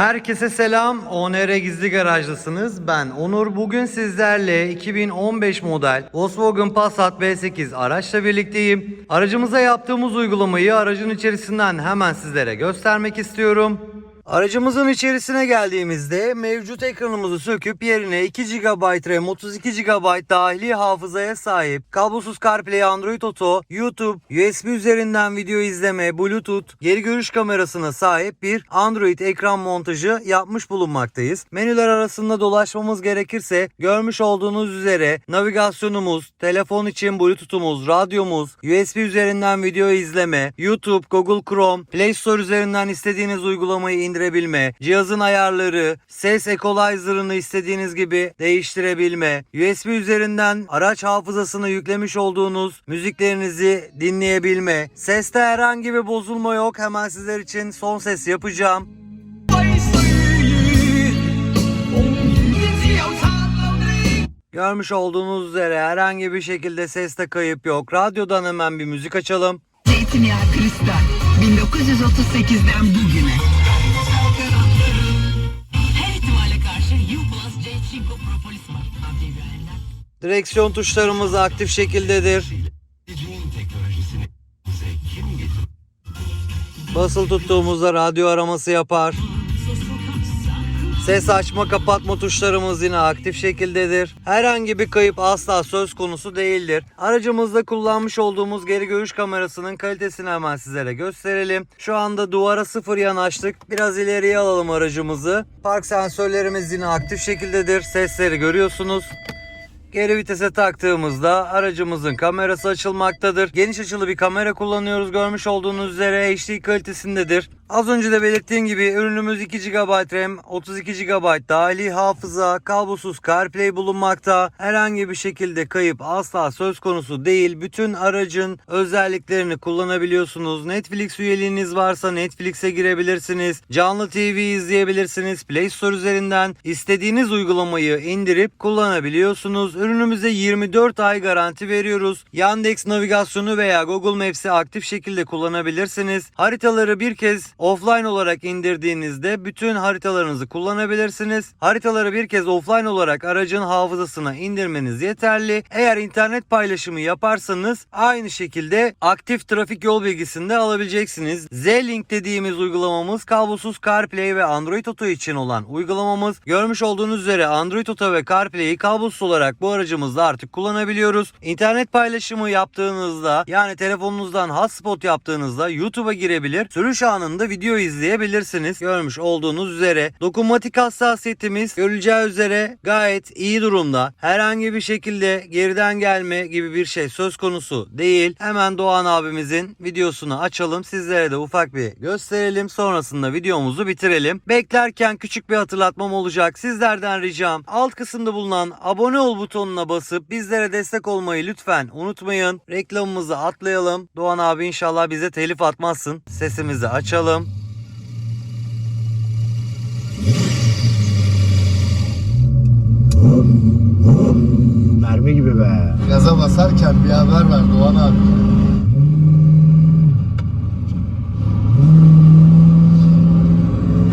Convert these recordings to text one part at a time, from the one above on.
Herkese selam. ONR Gizli Garaj'dasınız. Ben Onur. Bugün sizlerle 2015 model Volkswagen Passat V8 araçla birlikteyim. Aracımıza yaptığımız uygulamayı aracın içerisinden hemen sizlere göstermek istiyorum. Aracımızın içerisine geldiğimizde mevcut ekranımızı söküp yerine 2 GB RAM 32 GB dahili hafızaya sahip kablosuz CarPlay Android Auto, YouTube, USB üzerinden video izleme, Bluetooth, geri görüş kamerasına sahip bir Android ekran montajı yapmış bulunmaktayız. Menüler arasında dolaşmamız gerekirse görmüş olduğunuz üzere navigasyonumuz, telefon için Bluetooth'umuz, radyomuz, USB üzerinden video izleme, YouTube, Google Chrome, Play Store üzerinden istediğiniz uygulamayı yönlendirebilme, cihazın ayarları, ses equalizer'ını istediğiniz gibi değiştirebilme, USB üzerinden araç hafızasını yüklemiş olduğunuz müziklerinizi dinleyebilme. Seste herhangi bir bozulma yok. Hemen sizler için son ses yapacağım. Görmüş olduğunuz üzere herhangi bir şekilde seste kayıp yok. Radyodan hemen bir müzik açalım. Zeytinyağı Kristal 1938'den bugüne. Direksiyon tuşlarımız aktif şekildedir. Basılı tuttuğumuzda radyo araması yapar. Ses açma kapatma tuşlarımız yine aktif şekildedir. Herhangi bir kayıp asla söz konusu değildir. Aracımızda kullanmış olduğumuz geri görüş kamerasının kalitesini hemen sizlere gösterelim. Şu anda duvara sıfır yanaştık. Biraz ileriye alalım aracımızı. Park sensörlerimiz yine aktif şekildedir. Sesleri görüyorsunuz. Geri vitese taktığımızda aracımızın kamerası açılmaktadır. Geniş açılı bir kamera kullanıyoruz. Görmüş olduğunuz üzere HD kalitesindedir. Az önce de belirttiğim gibi ürünümüz 2 GB RAM, 32 GB dahili hafıza, kablosuz CarPlay bulunmakta. Herhangi bir şekilde kayıp asla söz konusu değil. Bütün aracın özelliklerini kullanabiliyorsunuz. Netflix üyeliğiniz varsa Netflix'e girebilirsiniz. Canlı TV izleyebilirsiniz. Play Store üzerinden istediğiniz uygulamayı indirip kullanabiliyorsunuz. Ürünümüze 24 ay garanti veriyoruz. Yandex navigasyonu veya Google Maps'i aktif şekilde kullanabilirsiniz. Haritaları bir kez offline olarak indirdiğinizde bütün haritalarınızı kullanabilirsiniz. Haritaları bir kez offline olarak aracın hafızasına indirmeniz yeterli. Eğer internet paylaşımı yaparsanız aynı şekilde aktif trafik yol bilgisini de alabileceksiniz. Z-Link dediğimiz uygulamamız kablosuz CarPlay ve Android Auto için olan uygulamamız. Görmüş olduğunuz üzere Android Auto ve CarPlay'i kablosuz olarak bu aracımızda artık kullanabiliyoruz. İnternet paylaşımı yaptığınızda yani telefonunuzdan hotspot yaptığınızda YouTube'a girebilir. Sürüş anında video izleyebilirsiniz. Görmüş olduğunuz üzere dokunmatik hassasiyetimiz görüleceği üzere gayet iyi durumda. Herhangi bir şekilde geriden gelme gibi bir şey söz konusu değil. Hemen Doğan abimizin videosunu açalım. Sizlere de ufak bir gösterelim. Sonrasında videomuzu bitirelim. Beklerken küçük bir hatırlatmam olacak. Sizlerden ricam alt kısımda bulunan abone ol butonuna basıp bizlere destek olmayı lütfen unutmayın. Reklamımızı atlayalım. Doğan abi inşallah bize telif atmazsın. Sesimizi açalım. Mermi gibi be. Gaza basarken bir haber ver Doğan abi.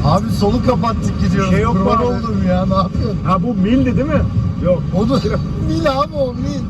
Abi solu kapattık gidiyoruz. Şey yok mu Kurban abi? oldum ya ne yapıyorsun? Ha bu mildi değil mi? Yok. O da mil abi o mil.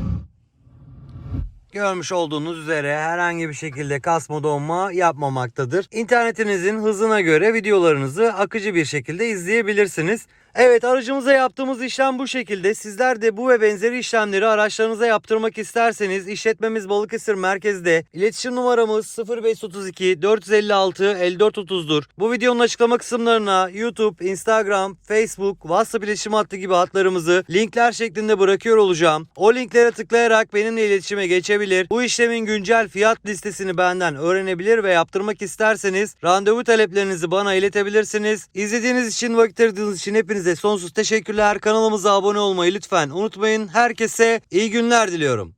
Görmüş olduğunuz üzere herhangi bir şekilde kasma donma yapmamaktadır. İnternetinizin hızına göre videolarınızı akıcı bir şekilde izleyebilirsiniz. Evet aracımıza yaptığımız işlem bu şekilde. Sizler de bu ve benzeri işlemleri araçlarınıza yaptırmak isterseniz işletmemiz Balıkesir merkezde. İletişim numaramız 0532 456 5430'dur. Bu videonun açıklama kısımlarına YouTube, Instagram, Facebook, WhatsApp iletişim hattı gibi hatlarımızı linkler şeklinde bırakıyor olacağım. O linklere tıklayarak benimle iletişime geçebilir. Bu işlemin güncel fiyat listesini benden öğrenebilir ve yaptırmak isterseniz randevu taleplerinizi bana iletebilirsiniz. İzlediğiniz için vakit ayırdığınız için hepinize sonsuz teşekkürler. Kanalımıza abone olmayı lütfen unutmayın. Herkese iyi günler diliyorum.